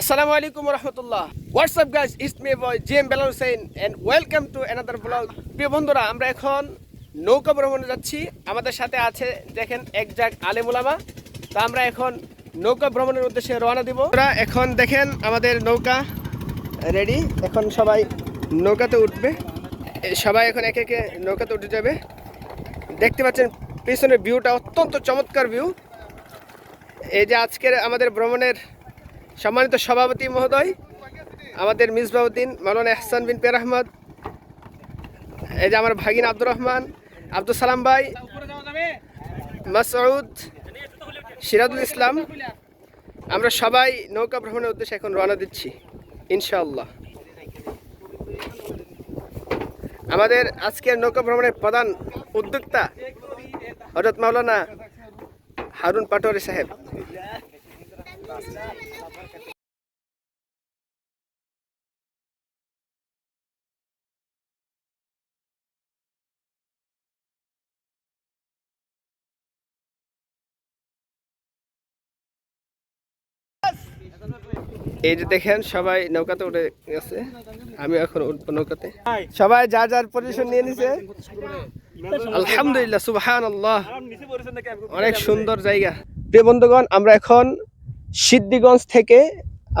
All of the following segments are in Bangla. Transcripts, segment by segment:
Assalamu alaikum warahmatullah. What's up, guys? It's me, boy JM Belal Hussein and welcome to another vlog. প্রিয় বন্ধুরা, আমরা এখন নৌকা ভ্রমণে যাচ্ছি। আমাদের সাথে আছে, দেখেন এক জাগ আলেমুলামা তা আমরা এখন নৌকা ভ্রমণের উদ্দেশ্যে রওনা দিব। আমরা এখন, দেখেন, আমাদের নৌকা রেডি এখন সবাই নৌকাতে উঠবে। সবাই এখন একে একে নৌকাতে উঠে যাবে। দেখতে পাচ্ছেন, পিছনের ভিউটা অত্যন্ত চমৎকার ভিউ এই যে আজকের আমাদের ভ্রমণের সম্মানিত সভাপতি মহোদয়, আমাদের মিসবাউদ্দিন মাওলানা এহসান বিন পের আহমদ, এই যে আমার ভাগিন আব্দুর রহমান, আব্দুল সালাম ভাই, মাসউদ, সিরাজুল ইসলাম, আমরা সবাই নৌকা ভ্রমণের উদ্দেশ্যে এখন রওনা দিচ্ছি, ইনশাআল্লাহ। আমাদের আজকের নৌকা ভ্রমণের প্রধান উদ্যোক্তা হজরত মাওলানা হারুন পাটোয়ারি সাহেব। এই যে দেখেন, সবাই নৌকাতে উঠে গেছে। আমি এখন উঠবো নৌকাতে। সবাই যা যার পজিশন নিয়ে নিছে। আলহামদুলিল্লাহ সুবহান আল্লাহ অনেক সুন্দর জায়গা। প্রিয় বন্ধুগণ, আমরা এখন সিদ্ধিগঞ্জ থেকে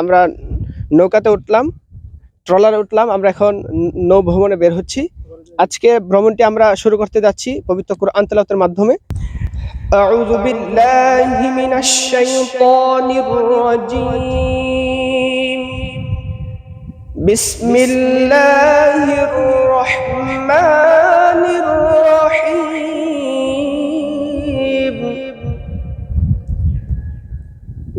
আমরা নৌকাতে উঠলাম ট্রলারে উঠলাম আমরা এখন নৌ ভ্রমণে বের হচ্ছি আজকে ভ্রমণটি আমরা শুরু করতে যাচ্ছি পবিত্র কোরআন তেলাওয়াতের মাধ্যমে أعوذ بالله من الشيطان الرجيم بسم الله الرحمن الرحيم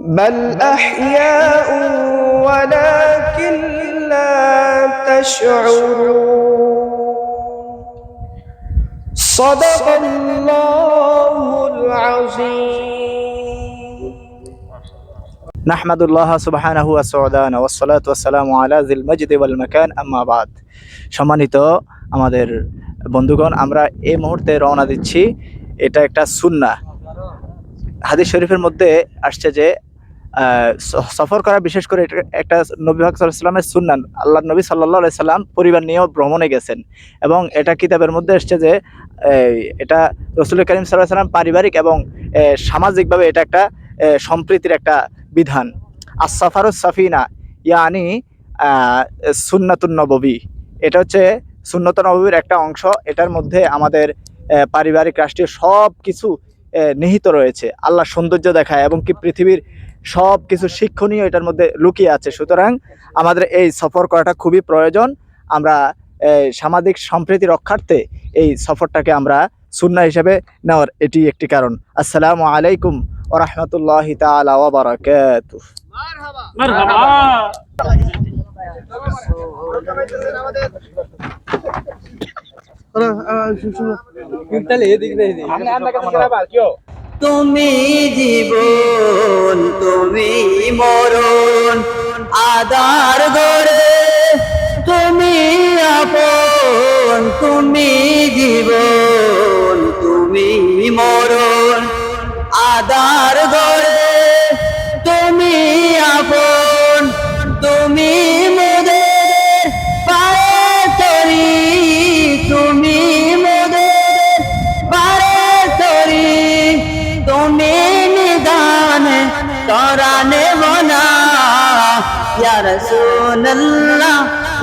بل أحياء ولكن لا تشعرون صدق الله العظيم নাহমাদুল্লাহ সুবহানাহু ওয়া সুবহানা ওয়াস সালাতু ওয়াস সালামু আলা যিল মাজদি ওয়াল মাকান আম্মা বাদ সম্মানিত আমাদের বন্ধুগণ আমরা এই মুহূর্তে রওনা দিচ্ছি এটা একটা সুন্নাহ হাদিস শরীফের মধ্যে আসছে যে আহ, স- সফর করা বিশেষ করে একটা নবী ভাগ সাল্লামের সুন্নান। আল্লাহ নবী সাল্লাহ সাল্লাম পরিবার নিয়েও ভ্রমণে গেছেন এবং এটা কিতাবের মধ্যে এসছে যে এটা রসুল করিম সাল্লাহ সাল্লাম পারিবারিক এবং সামাজিকভাবে এটা একটা সম্প্রীতির একটা বিধান। আর আসাফারুস সাফিনা, ইয়ানি সুন্নাতুন নববী। এটা হচ্ছে সুন্নত নববীর একটা অংশ। এটার মধ্যে আমাদের পারিবারিক, রাষ্ট্রীয় সব কিছু নিহিত রয়েছে। আল্লাহ সৌন্দর্য দেখায় এবং কি পৃথিবীর সব কিছু শিক্ষণীয় এটার মধ্যে লুকিয়ে আছে। সুতরাং আমাদের এই সফর করাটা খুবই প্রয়োজন। আমরা সামাজিক সম্প্রীতি রক্ষার্থে এই সফরটাকে আমরা সুন্না হিসেবে নেওয়ার এটি একটি কারণ। আসসালামু আলাইকুম ও রহমতুল্লাহ তালা তুমি জীবন তুমি মরণ। আদার গড়ে তুমি আপন তুমি জীবন তুমি মরণ। আদার গড়ে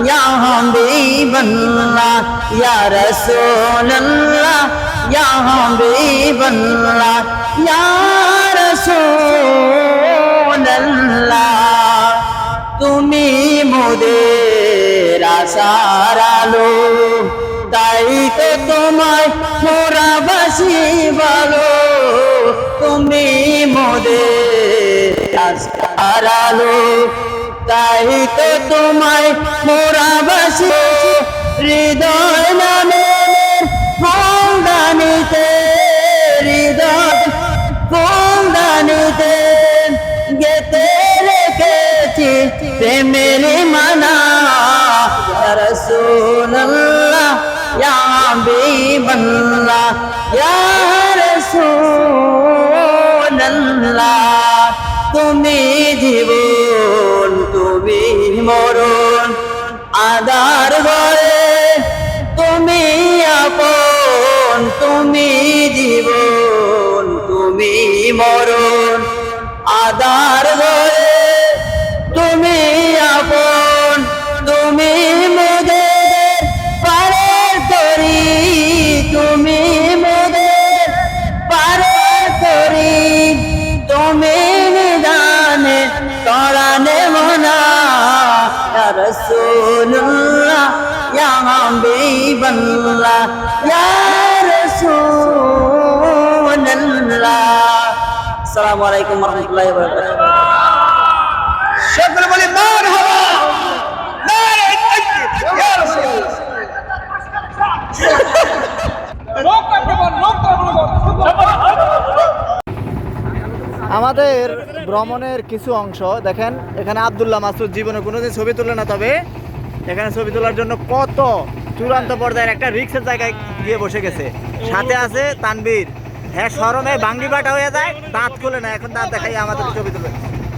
ইয়া হাবিবাল্লাহ ইয়া রাসূলুল্লাহ ইয়া হাবিবাল্লাহ ইয়া রাসূলুল্লাহ তুমি মোদের আশার আলো তাই তো তোমায় মোরা বাসি বলো তুমি মোদের আলো তাই তো তোমায় মোরাবাসী হৃদয় নামে ফুলদানিতে, হৃদয় ফুলদানিতে গেতে রেখেছি প্রেমের মানা রসুল্লাহ ইয়া হাবিবাল্লাহ, ইয়া রাসূলুল্লাহ মরণ আদার ঘরে আমাদের ভ্রমণের কিছু অংশ, দেখেন, এখানে আবদুল্লাহ মাসুদ জীবনে কোনোদিন ছবি তুলে না, তবে এখানে ছবি তোলার জন্য কত চূড়ান্ত পর্যায়ের একটা রিক্সের জায়গায় গিয়ে বসে গেছে। সাথে আছে তানবীর হ্যাঁ সরমে বাঙ্গি বাটা হয়ে যায়, দাঁত খুলে না, এখন দাঁত দেখাই আমাদের ছবি তুলে।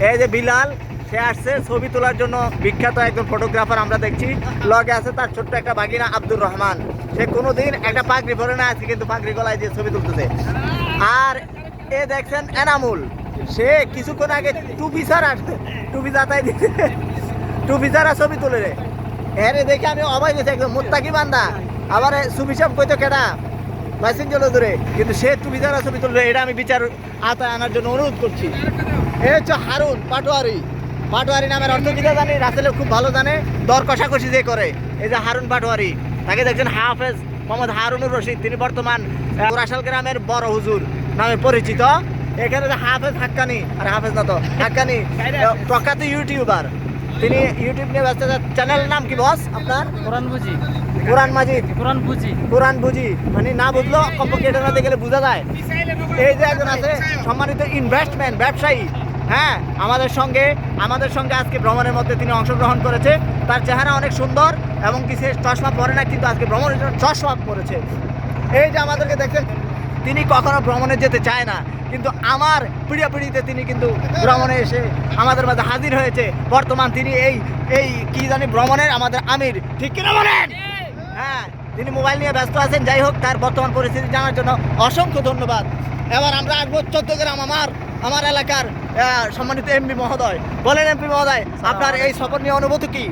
এই যে বিলাল, সে আসছে ছবি তোলার জন্য, বিখ্যাত একজন ফটোগ্রাফার আমরা দেখছি। লগে আছে তার ছোট্ট একটা বাগিনা, আব্দুর রহমান। সে কোনোদিন একটা পাগড়ি পরে না আছে, কিন্তু পাগড়ি গলায় দিয়ে ছবি তুলতেছে। আর এ দেখছেন এনামুল। সে কিছুক্ষণ আগে টুপি ছাড়া, টুপি যাতাই দিতে টুপি ছাড়া ছবি তুলে রে। হ্যাঁ দেখে আমি অবাক হয়েছি একদম। মুত্তাকি বান্দা। আবার সুবি সাহেব কইতো কেডা? বাইসিন চলে ধরে। কিন্তু সে টুপি ছাড়া ছবি তুললে এটা আমি বিচার আতায় আনার জন্য অনুরোধ করছি। এ হচ্ছে হারুন পাটোয়ারি। পাটোয়ারি নামের অর্থ কিটা জানি? রাসেলে খুব ভালো জানে। দর কষাকষি যে করে। এই যে হারুন পাটোয়ারি তাকে দেখছেন হাফেজ মোহাম্মদ হারুনুর রশিদ। তিনি বর্তমান রাসাল গ্রামের বড় হুজুর নামে পরিচিত। এখানে যে হাফেজ হাক্কানি আর হাফেজ না তো হাক্কানি প্রখ্যাত ইউটিউবার। তিনি ইউটিউব নিয়ে ব্যস্ত চ্যানেল নাম কি বস আপনার? কোরআন বুঝি। কোরআন মাজিদ। কোরআন বুঝি। কোরআন বুঝি। মানে না বুঝলো কমপক্ষে এটা না দেখলে বোঝা যায়। এই যে একজন আছে সম্মানিত ইনভেস্টমেন্ট ব্যবসায়ী। হ্যাঁ আমাদের সঙ্গে আমাদের সঙ্গে আজকে ভ্রমণের মধ্যে তিনি অংশগ্রহণ করেছে। তার চেহারা অনেক সুন্দর এবং কি সে চশমা পরে না কিন্তু আজকে ভ্রমণের জন্য চশমা পরেছে। এই যে আমাদেরকে দেখছেন তিনি কখনো ভ্রমণে যেতে চায় না। কিন্তু আমার পিড়িয়া পিড়িতে তিনি কিন্তু ভ্রমণে এসে আমাদের মাঝে হাজির হয়েছে। বর্তমান তিনি এই এই কি জানি ভ্রমণের আমাদের আমির। ঠিক কিনা বলেন? হ্যাঁ তিনি মোবাইল নিয়ে ব্যস্ত আছেন। যাই হোক তার বর্তমান পরিস্থিতি জানার জন্য অসংখ্য ধন্যবাদ। এবার আমরা আসব চট্টগ্রাম আমার আমার এলাকার আহ, সম্মানিত এমপি মহোদয়। বলেন এমপি মহোদয় আপনার এই সফর নিয়ে অনুভূতি কি?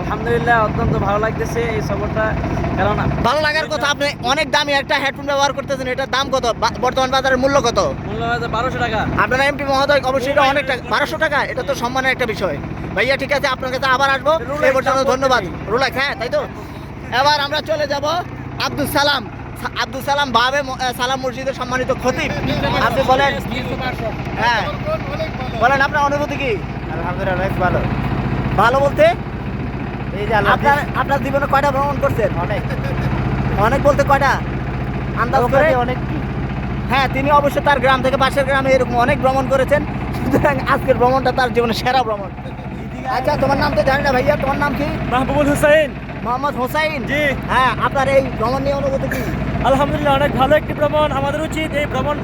আলহামদুলিল্লাহ অত্যন্ত ভালো লাগতেছে এই সফরটা। ভালো লাগার কথা আপনি অনেক দামি একটা হেডফোন ব্যবহার করতেছেন এটার দাম কত? বর্তমান বাজারের মূল্য কত? মূল্য বারোশো টাকা। আপনারা এমপি মহোদয় অবশ্যই এটা অনেক টাকা বারোশো টাকা এটা তো সম্মানের একটা বিষয়। ভাইয়া ঠিক আছে আপনার কাছে আবার আসব। এই পর্যন্ত ধন্যবাদ। রুলাক হ্যাঁ তাই তো? এবার আমরা চলে যাব আব্দুল সালাম। আব্দুল সালাম বাবে সালাম মসজিদের সম্মানিত খতিব। আপনি বলেন হ্যাঁ। বলেন আপনার অনুভূতি কি? আলহামদুলিল্লাহ ভালো। ভালো বলতে? আপনার আপনার জীবনে কয়টা ভ্রমণ করছেন? অনেক। অনেক বলতে কয়টা? আন্দাজ করে? অনেক হ্যাঁ তিনি অবশ্য তার গ্রাম থেকে পাশের গ্রামে এরকম অনেক ভ্রমণ করেছেন। সুতরাং আজকের ভ্রমণটা তার জীবনের সেরা ভ্রমণ। আচ্ছা তোমার নাম তো জানি না ভাইয়া। তোমার নাম কি? মাহবুবুল হুসাইন। মোহাম্মদ হোসাইন? জি। হ্যাঁ আপনার এই ভ্রমণ নিয়ে অনুভূতি কি? আলহামদুলিল্লাহ অনেক ভালো একটি ভ্রমণ। আমাদের উচিত এই ভ্রমণ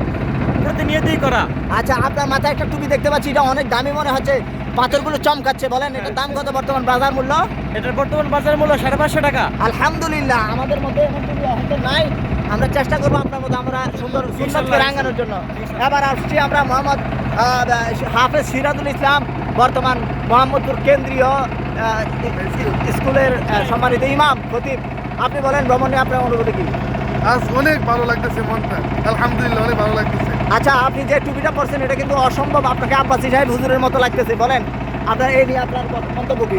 প্রতিনিয়তই করা। আচ্ছা আপনার মাথায় একটা টুপি দেখতে পাচ্ছি এটা অনেক দামি মনে হচ্ছে। পাথরগুলো চমকাচ্ছে বলেন এটার দাম কত বর্তমান বাজার মূল্য? এটার বর্তমান বাজার মূল্য সাড়ে পাঁচশো টাকা। আলহামদুলিল্লাহ আমাদের মধ্যে হয়তো নাই। আমরা চেষ্টা করব আপনার মধ্যে আমরা সুন্দর সুন্দরকে রাঙানোর জন্য। এবার আসছি আমরা মোহাম্মদ হাফেজ সিরাজুল ইসলাম বর্তমান মোহাম্মদপুর কেন্দ্রীয় স্কুলের সম্মানিত ইমাম খতিব। আপনি বলেন ভ্রমণে আপনার অনুভূতি কি? আজ অনেক ভালো লাগতেছে মনটা। আলহামদুলিল্লাহ অনেক ভালো লাগতেছে। আচ্ছা আপনি যে টুপিটা পরছেন এটা কিন্তু অসম্ভব। আপনাকে আব্বাসি সাহেব হুজুরের মতো লাগতেছে বলেন। আপনার এই নিয়ে আপনার মন্তব্য কি?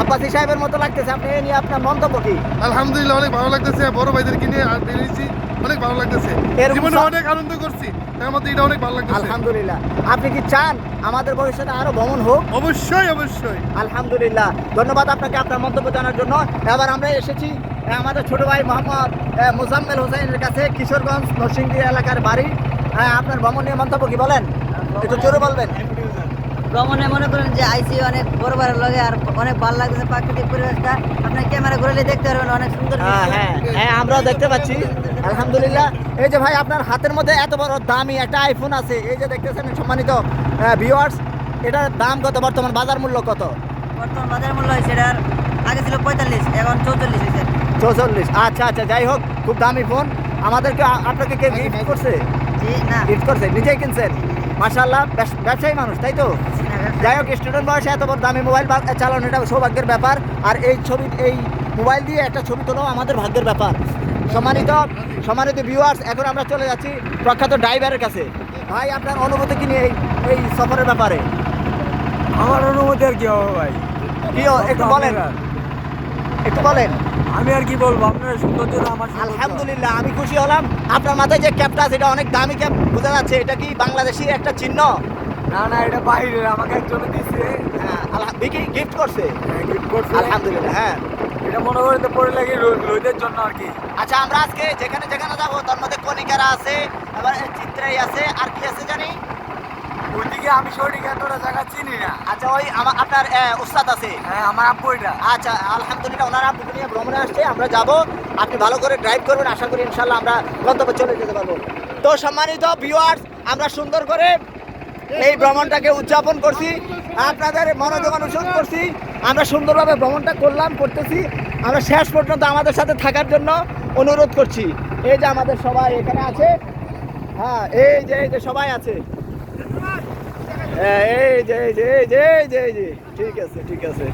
আব্বাসি সাহেবের মতো লাগতেছে আপনি এই নিয়ে আপনার মন্তব্য কি? আলহামদুলিল্লাহ অনেক ভালো লাগতেছে। বড় ভাইদেরকে নিয়ে আর বেরিয়েছি অনেক ভালো লাগতেছে। এরকম জীবনে অনেক আনন্দ করছি তার মধ্যে এটা অনেক ভালো লাগতেছে। আলহামদুলিল্লাহ। আপনি কি চান আমাদের ভবিষ্যতে আরও ভ্রমণ হোক? অবশ্যই অবশ্যই। আলহামদুলিল্লাহ। ধন্যবাদ আপনাকে আপনার মন্তব্য জানার জন্য। এবার আমরা এসেছি আমাদের ছোট ভাই মোহাম্মদ মোজাম্মেল হোসেনের কাছে কিশোরগঞ্জ নরসিংদী এলাকার বাড়ি। হ্যাঁ, আপনার ভ্রমণ নিয়ে মন্তব্য কি বলেন? একটু জোরে বলবেন। ভ্রমণে মনে করেন যে আইসি অনেক বড় বড় লাগে আর অনেক ভালো লাগছে প্রাকৃতিক পরিবেশটা। আপনি ক্যামেরা ঘুরলে দেখতে পারবেন অনেক সুন্দর হ্যাঁ হ্যাঁ হ্যাঁ আমরাও দেখতে পাচ্ছি। আলহামদুলিল্লাহ। এই যে ভাই আপনার হাতের মধ্যে এত বড় দামি একটা আইফোন আছে। এই যে দেখতেছেন সম্মানিত ভিউয়ার্স এটার দাম কত? বর্তমান বাজার মূল্য কত? বর্তমান বাজার মূল্য হয় সেটার আগে ছিল পঁয়তাল্লিশ এখন চৌচল্লিশ হয়েছে। চৌচল্লিশ আচ্ছা আচ্ছা যাই হোক খুব দামি ফোন। আমাদেরকে আপনাকে কে গিফট করছে? গিফট করছে নিজেই কিনছেন? মাশাল্লাহ ব্যবস- ব্যবসায়ী মানুষ তাই তো? যাই হোক স্টুডেন্ট বয়সে এত বড় দামি মোবাইল বা- চালানো এটা সৌভাগ্যের ব্যাপার। আর এই ছবি এই মোবাইল দিয়ে একটা ছবি তোলাও আমাদের ভাগ্যের ব্যাপার। সম্মানিত সম্মানিত ভিউয়ার্স এখন আমরা চলে যাচ্ছি প্রখ্যাত ড্রাইভারের কাছে। ভাই আপনার অনুভূতি কি নিয়ে এই এই সফরের ব্যাপারে? আমার অনুমতি আর কি হবে ভাই। কি একটু বলেন। একটু বলেন। আমি আর কি বলব আপনার সৌন্দর্য আমার আলহামদুলিল্লাহ আমি খুশি হলাম। আপনার মাথায় যে ক্যাপটা আছে এটা অনেক দামি ক্যাপ বোঝা যাচ্ছে এটা কি বাংলাদেশি একটা চিহ্ন? না না এটা বাইরে আমাকে একজন দিচ্ছে হ্যাঁ বিকি গিফট করছে? গিফট করছে। আলহামদুলিল্লাহ হ্যাঁ। এটা মনে করে তো পরে লাগে রোদের জন্য আর কি। আচ্ছা আমরা আজকে যেখানে যেখানে যাব তার মধ্যে কণিকারা আছে এবার চিত্রাই আছে আর কি আছে জানি? ওইদিকে আমি সঠিক এতটা জায়গা চিনি না। আচ্ছা ওই আমার আপনার উস্তাদ আছে? হ্যাঁ আমার আব্বু এটা। আচ্ছা আলহামদুলিল্লাহ ওনারা আপনাকে নিয়ে ভ্রমণে আসছে আমরা যাব। আপনি ভালো করে ড্রাইভ করবেন আশা করি ইনশাল্লাহ আমরা গন্তব্যে চলে যেতে পারব। তো সম্মানিত ভিউয়ার্স আমরা সুন্দর করে এই ভ্রমণটাকে উদযাপন করছি আপনাদের মনোযোগ অনুসরণ করছি আমরা সুন্দরভাবে ভ্রমণটা করলাম করতেছি। আমরা শেষ পর্যন্ত আমাদের সাথে থাকার জন্য অনুরোধ করছি। এই যে আমাদের সবাই এখানে আছে হ্যাঁ এই যে এই যে সবাই আছে। এই যে এই যে এই যে এই যে ঠিক আছে ঠিক আছে।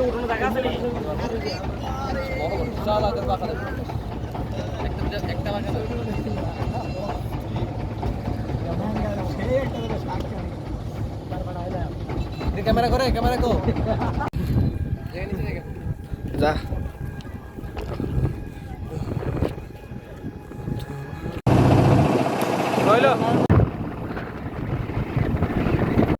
এদিকে উঠানো জায়গা আছে নাকি? ক্যামেরা করে ক্যামেরা কো